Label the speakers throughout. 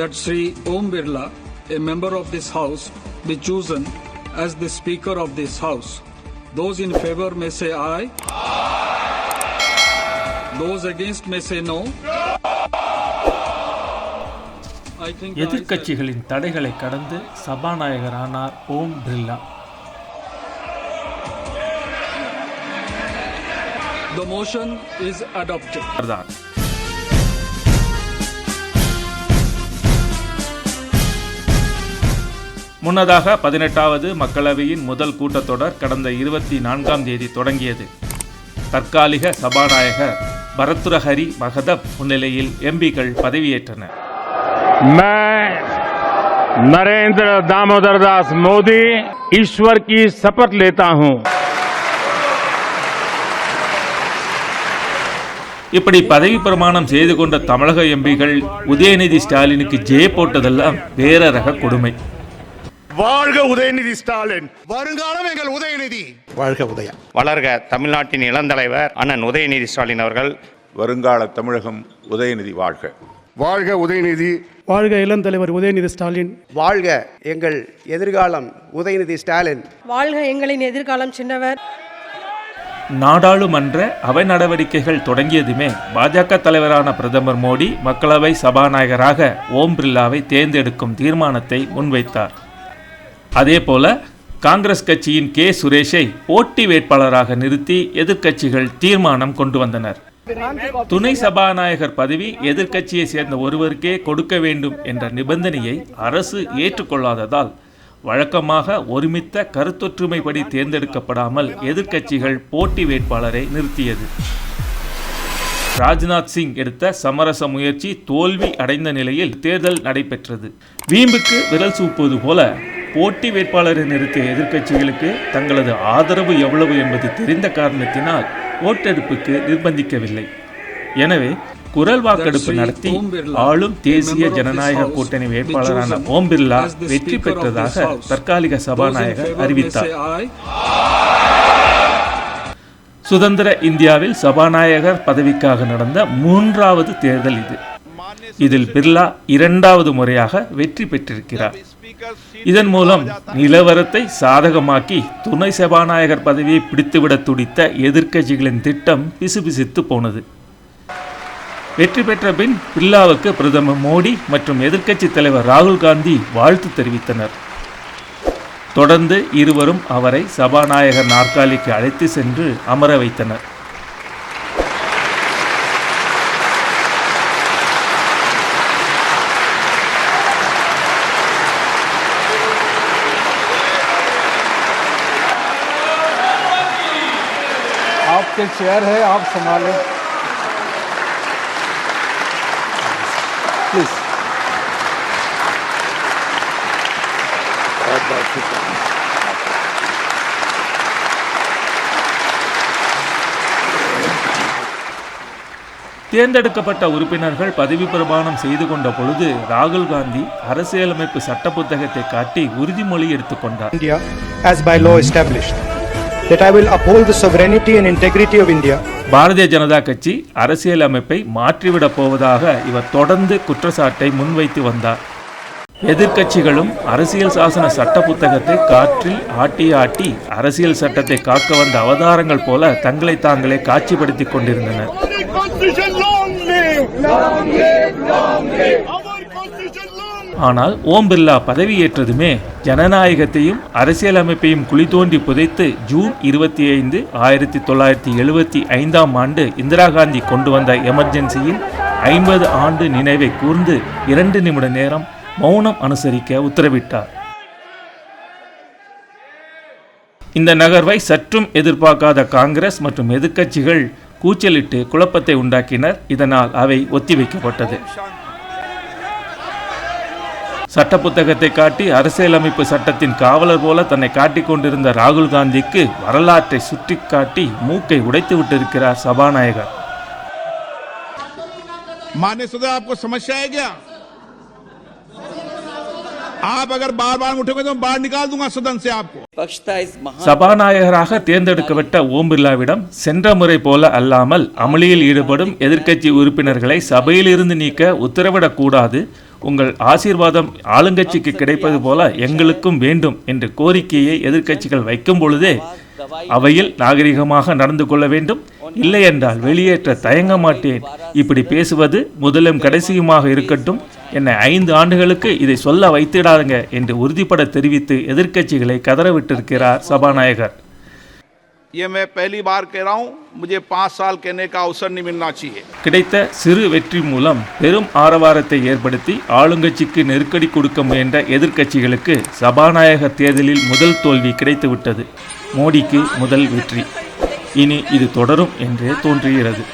Speaker 1: that Sri Om Birla, a member of this House, be chosen as the Speaker of this House. Those in favor may say aye. Those against may say no.
Speaker 2: எதிர்க்கட்சிகளின் தடைகளை கடந்து சபாநாயகரானார் Om Birla
Speaker 1: The motion is adopted.
Speaker 2: முன்னதாக பதினெட்டாவது மக்களவையின் முதல் கூட்டத்தொடர் கடந்த இருபத்தி நான்காம் தேதி தொடங்கியது தற்காலிக சபாநாயகர் பரத்துரஹரி மகதப் முன்னிலையில் எம்பிக்கள் பதவியேற்றனர்
Speaker 3: मैं नरेंद्र दामोदर दास मोदी ईश्वर की शपथ लेता हूं
Speaker 2: இப்படி பதவி பிரமாணம் செய்து கொண்ட தமிழக எம்பிகள் உதயநிதி ஸ்டாலினுக்கு ஜெய போட்டதெல்லாம் வேற ரக கொடுமை
Speaker 4: வாழ்க உதயநிதி ஸ்டாலின்.
Speaker 5: வருங்காலம் எங்கள் உதயநிதி.
Speaker 6: வாழ்க உதயா
Speaker 7: வளர்க தமிழ்நாட்டின் இளந்தலைவர் அண்ணன் உதயநிதி ஸ்டாலின் அவர்கள்.
Speaker 8: வருங்கால தமிழகம் உதயநிதி வாழ்க.
Speaker 4: வாழ்க உதயநிதி.
Speaker 9: வாழ்க இளம் தலைவர் உதயநிதி ஸ்டாலின்.
Speaker 6: வாழ்க எங்கள் எதிர்காலம் உதயநிதி ஸ்டாலின்.
Speaker 10: வாழ்க எங்களின் எதிர்காலம் சின்னவர்.
Speaker 2: நாடாளுமன்ற அவை நடவடிக்கைகள் தொடங்கியதுமே பாஜக தலைவரான பிரதமர் மோடி மக்களவை சபாநாயகராக ஓம் பிர்லாவை தேர்ந்தெடுக்கும் தீர்மானத்தை முன்வைத்தார். அதே போல காங்கிரஸ் கட்சியின் கே. சுரேஷை போட்டி வேட்பாளராக நிறுத்தி எதிர்க்கட்சிகள் தீர்மானம் கொண்டு வந்தனர். துணை சபாநாயகர் பதவி எதிர்க்கட்சியை சேர்ந்த ஒருவருக்கே கொடுக்க வேண்டும் என்ற நிபந்தனையை அரசு ஏற்றுக்கொள்ளாததால் வழக்கமாக ஒருமித்த கருத்தொற்றுமைப்படி தேர்ந்தெடுக்கப்படாமல் எதிர்க்கட்சிகள் போட்டி வேட்பாளரை நிறுத்தியது. ராஜ்நாத் சிங் எடுத்த சமரச முயற்சி தோல்வி அடைந்த நிலையில் தேர்தல் நடைபெற்றது. வீம்புக்கு விரல் சூப்புவது போல போட்டி வேட்பாளரை நிறுத்திய எதிர்க்கட்சிகளுக்கு தங்களது ஆதரவு எவ்வளவு என்பது தெரிந்த காரணத்தினால் ஓட்டெடுப்புக்கு நிர்பந்திக்கவில்லை. எனவே குரல் வாக்கெடுப்பு நடத்தி ஆளும் தேசிய ஜனநாயக கூட்டணி வேட்பாளரான ஓம் பிர்லா வெற்றி பெற்றதாக தற்காலிக சபாநாயகர் அறிவித்தார். சுதந்திர இந்தியாவில் சபாநாயகர் பதவிக்காக நடந்த மூன்றாவது தேர்தல் இது. இதில் பிர்லா இரண்டாவது முறையாக வெற்றி பெற்றிருக்கிறார். இதன் மூலம் நிலவரத்தை சாதகமாக்கி துணை சபாநாயகர் பதவியை பிடித்துவிட துடித்த எதிர்க்கட்சிகளின் திட்டம் பிசுபிசுத்து போனது. வெற்றி பெற்ற பின் பில்லாவுக்கு பிரதமர் மோடி மற்றும் எதிர்க்கட்சி தலைவர் ராகுல் காந்தி வாழ்த்து தெரிவித்தனர். தொடர்ந்து இருவரும் அவரை சபாநாயகர் நாற்காலிக்கு அழைத்து சென்று அமர வைத்தனர்.
Speaker 1: आपके चेयर है आप संभालें प्लीज
Speaker 2: தேர்ந்தெடுக்கப்பட்ட உறுப்பினர்கள் பதவி பிரமாணம் செய்து கொண்ட பொழுது ராகுல் காந்தி அரசியலமைப்பு சட்ட புத்தகத்தை காட்டி உறுதிமொழி எடுத்துக்கொண்டார்
Speaker 6: India as by law established That I will uphold the sovereignty and integrity of India.
Speaker 2: Bharatiya Janata கட்சி அரசியலமைப்பை மாற்றிவிடப் போவதாக இவர் தொடர்ந்து குற்றச்சாட்டை முன்வைத்து வந்தார். எதிர்க்கட்சிகளும் அரசியல் சாசன சட்ட புத்தகத்தை காற்றில் ஆட்டி ஆட்டி அரசியல் சட்டத்தை காக்க வந்த அவதாரங்கள் போல தங்களை தாங்களே காட்சிப்படுத்திக் கொண்டிருந்தனர். ஆனால் ஓம் பிர்லா பதவியேற்றதுமே ஜனநாயகத்தையும் அரசியலமைப்பையும் குழி புதைத்து ஜூன் இருபத்தி ஐந்து ஆயிரத்தி தொள்ளாயிரத்தி எழுபத்தி ஐந்தாம் ஆண்டு இந்திரா காந்தி கொண்டு வந்த எமர்ஜென்சியின் ஐம்பது ஆண்டு நினைவை கூர்ந்து இரண்டு நிமிட நேரம் மௌனம் அனுசரிக்க உத்தரவிட்டார். இந்த நகர்வை சற்றும் எதிர்பார்க்காத காங்கிரஸ் மற்றும் எதிர்க்கட்சிகள் கூச்சலிட்டு குழப்பத்தை உண்டாக்கினர். இதனால் அவை ஒத்திவைக்கப்பட்டது. சட்ட புத்தகத்தை காட்டி அரசியலமைப்பு சட்டத்தின் காவலர் போல தன்னை காட்டிக் கொண்டிருந்த ராகுல் காந்திக்கு வரலாற்றை சுட்டிக்காட்டி மூக்கை உடைத்து விட்டிருக்கிறார் சபாநாயகர்
Speaker 5: मान्य सदन आपको समस्या है क्या आप अगर बार बार उठोगे तो मैं बाहर निकाल दूंगा सदन से आपको
Speaker 2: சபாநாயகராக தேர்ந்தெடுக்கப்பட்ட ஓம் பிர்லாவிடம் சென்ற முறை போல அல்லாமல் அமளியில் ஈடுபடும் எதிர்க்கட்சி உறுப்பினர்களை சபையிலிருந்து நீக்க உத்தரவிடக்கூடாது உங்கள் ஆசீர்வாதம் ஆளுங்கட்சிக்கு கிடைப்பது போல எங்களுக்கும் வேண்டும் என்ற கோரிக்கையை எதிர்க்கட்சிகள் வைக்கும் பொழுதே அவையில் நாகரிகமாக நடந்து கொள்ள வேண்டும். இல்லை என்றால் வெளியேற்ற தயங்க மாட்டேன். இப்படி பேசுவது முதலும் கடைசியுமாக இருக்கட்டும். என்னை ஐந்து ஆண்டுகளுக்கு இதை சொல்ல வைத்திடாதுங்க என்று உறுதிப்பட தெரிவித்து எதிர்க்கட்சிகளை கதறவிட்டிருக்கிறார் சபாநாயகர்.
Speaker 5: ये मैं पहली बार कह रहा हूँ मुझे पाँच साल कहने का अवसर नहीं मिलना चाहिए
Speaker 2: கிடைத்த சிறு வெற்றி மூலம் பெரும் ஆரவாரத்தை ஏற்படுத்தி ஆளுங்கட்சிக்கு நெருக்கடி கொடுக்க முயன்ற எதிர்க்கட்சிகளுக்கு சபாநாயகர் தேர்தலில் முதல் தோல்வி கிடைத்துவிட்டது மோடிக்கு முதல் வெற்றி இனி இது தொடரும் என்றே தோன்றுகிறது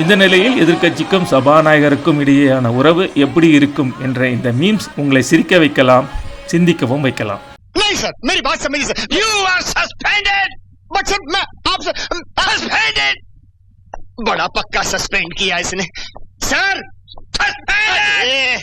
Speaker 2: இந்த நிலையில் எதிர்க்கட்சிக்கும் சபாநாயகருக்கும் இடையேயான உறவு எப்படி இருக்கும் என்ற இந்த மீம்ஸ் உங்களை சிரிக்க வைக்கலாம் சிந்திக்கவும் வைக்கலாம்
Speaker 4: नहीं सर मेरी बात समझिए sir you are suspended but sir मैं आप सस्पेंडेड बड़ा पक्का सस्पेंड किया इसने सर सस्पेंडेड